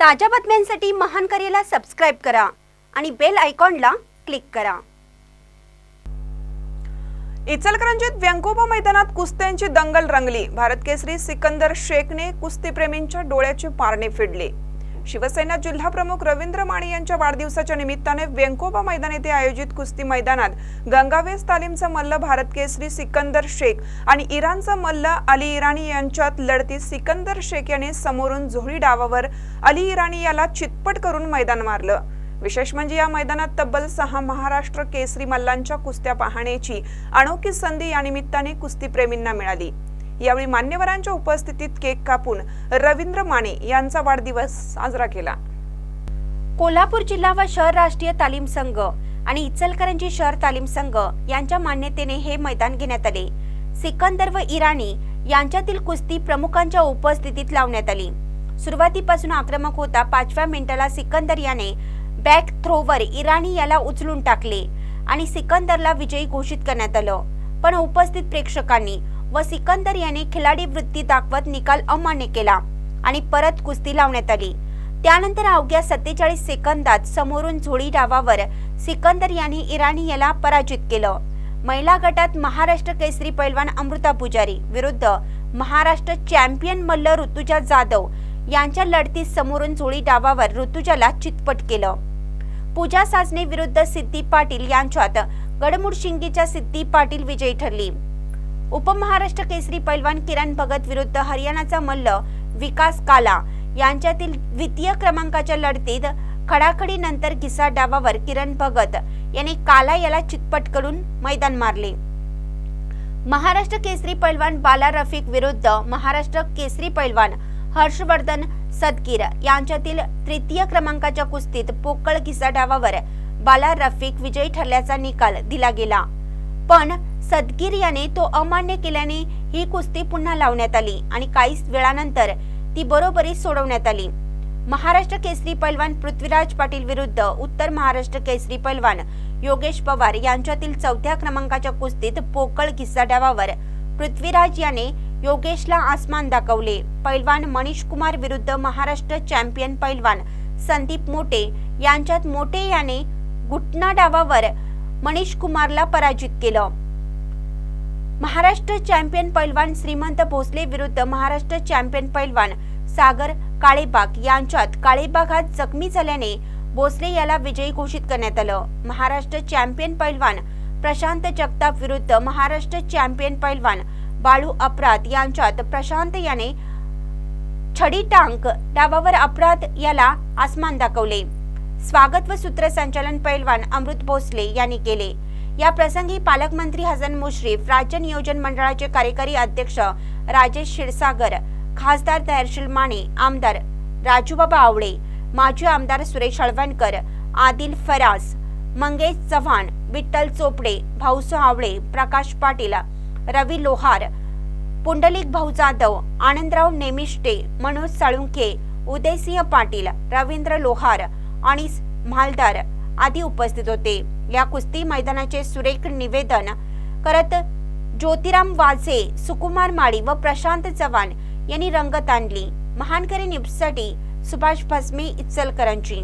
ताज्या बातम्यांसाठी महान करेला सबस्क्राईब करा आणि बेल आयकॉनला क्लिक करा. इचलकरंजीत व्यंकोबा मैदानात कुस्त्यांची दंगल रंगली. भारत केसरी सिकंदर शेखने कुस्तीप्रेमींच्या डोळ्याची पारणे फिडले. शिवसेना जिल्हा प्रमुख रवींद्र माने यांच्या वाढदिवसाच्या निमित्ताने व्यंकोबा मैदान येथे आयोजित कुस्ती मैदानात गंगावेस तालीमचा मल्ल भारत केसरी सिकंदर शेख आणि इराणचा मल्ल अली इराणी यांच्यात लढतीत सिकंदर शेख याने समोरून झोळी डावावर अली इराणी याला चितपट करून मैदान मारलं. विशेष म्हणजे या मैदानात तब्बल सहा महाराष्ट्र केसरी मल्लांच्या कुस्त्या पाहण्याची अनोखी संधी या निमित्ताने कुस्तीप्रेमींना मिळाली. यावेळी मान्यवरांच्या उपस्थितीत केक कापून रवींद्र माने यांचा वाढदिवस साजरा केला. कोल्हापूर जिल्हा व शहर राष्ट्रीय तालीम संघ आणि इचलकरंजी शहर तालीम संघ यांच्या मान्यतेने हे मैदान घेण्यात आले. सिकंदर व इराणी यांच्यातील कुस्ती प्रमुखांच्या उपस्थितीत लावण्यात आली. सुरुवातीपासून आक्रमक होता पाचव्या मिनिटाला सिकंदर याने बॅक थ्रोवर इराणी याला उचलून टाकले आणि सिकंदरला विजयी घोषित करण्यात आलं. पण उपस्थित प्रेक्षकांनी व सिकंदर याने खिलाडी वृत्ती दाखवत निकाल अमान्य केला आणि परत कुस्ती लावण्यात आली. त्यानंतर अवघ्या सत्तेचाळीस सेकंदात समोरून झोळी डावावर सिकंदर यांनी इराणी याला पराजित केलं. महिला गटात महाराष्ट्र केसरी पैलवान अमृता पुजारी विरुद्ध महाराष्ट्र चॅम्पियन मल्ल ऋतुजा जाधव यांच्या लढतीत समोरून झोळी डावावर ऋतुजाला चितपट केलं. पूजा साजने विरुद्ध सिद्धी पाटील यांच्यात गडमुडशिंगीच्या सिद्धी पाटील विजयी ठरली. उपमहाराष्ट्र केसरी पैलवान किरण भगत विरुद्ध हरियाणाचा मल्ल विकास काला यांच्यातील द्वितीय क्रमांकाच्या लढतीत खडाखडी नंतर घिसा डावावर किरण भगत यांनी काला याला चितपट करून मैदान मारले. महाराष्ट्र केसरी पैलवान बाला रफिक विरुद्ध महाराष्ट्र केसरी पैलवान हर्षवर्धन सदगीर यांच्यातील तृतीय क्रमांकाच्या कुस्तीत पोकळ घिसा डावावर बाला रफिक विजयी ठरल्याचा निकाल दिला गेला. पण सदगीर याने तो अमान्य केल्याने ही कुस्ती पुन्हा लावण्यात आली आणि काहीच वेळानंतर ती बरोबरी सोडवण्यात आली. महाराष्ट्र केसरी पैलवान पृथ्वीराज पाटील विरुद्ध उत्तर महाराष्ट्र केसरी पैलवान योगेश पवार यांच्यातील चौथ्या क्रमांकाच्या कुस्तीत पोकळ किस्सा डावावर पृथ्वीराज याने योगेशला आसमान दाखवले. पैलवान मनीष कुमार विरुद्ध महाराष्ट्र चॅम्पियन पैलवान संदीप मोटे यांच्यात मोटे याने घुटना डावावर मनीष कुमारला पराजित केलं. महाराष्ट्र चॅम्पियन पैलवान श्रीमंत भोसले विरुद्ध महाराष्ट्र चॅम्पियन पैलवान सागर काळेबाग यांच्यात काळेबागात जखमी झाल्याने भोसले याला विजयी घोषित करण्यात आलं. महाराष्ट्र चॅम्पियन पैलवान प्रशांत जगताप विरुद्ध महाराष्ट्र चॅम्पियन पैलवान बाळू अपराध यांच्यात प्रशांत याने छडी टांक डावावर अपराध याला आसमान दाखवले. स्वागत व सूत्रसंचालन पैलवान अमृत भोसले यांनी केले. या प्रसंगी पालकमंत्री हसन मुश्रीफ राज्य नियोजन मंडळाचे कार्यकारी अध्यक्ष राजेश क्षीरसागर खासदार दहर्शील माने आमदार राजूबाबा आवळे माजी आमदार सुरेश हळवणकर आदिल फरास मंगेश चव्हाण विठ्ठल चोपडे भाऊसो आवळे प्रकाश पाटील रवी लोहार पुंडलिक भाऊ जाधव आनंदराव नेमिष्टे मनोज साळुंखे उदयसिंह पाटील रवींद्र लोहार आणि मालदार आदी उपस्थित होते. या कुस्ती मैदानाचे सुरेख निवेदन करत ज्योतिराम वाझे सुकुमार माळी व प्रशांत चव्हाण यांनी रंगत आणली. महानकरी न्यूजसाठी सुभाष भस्मे इचलकरंजी.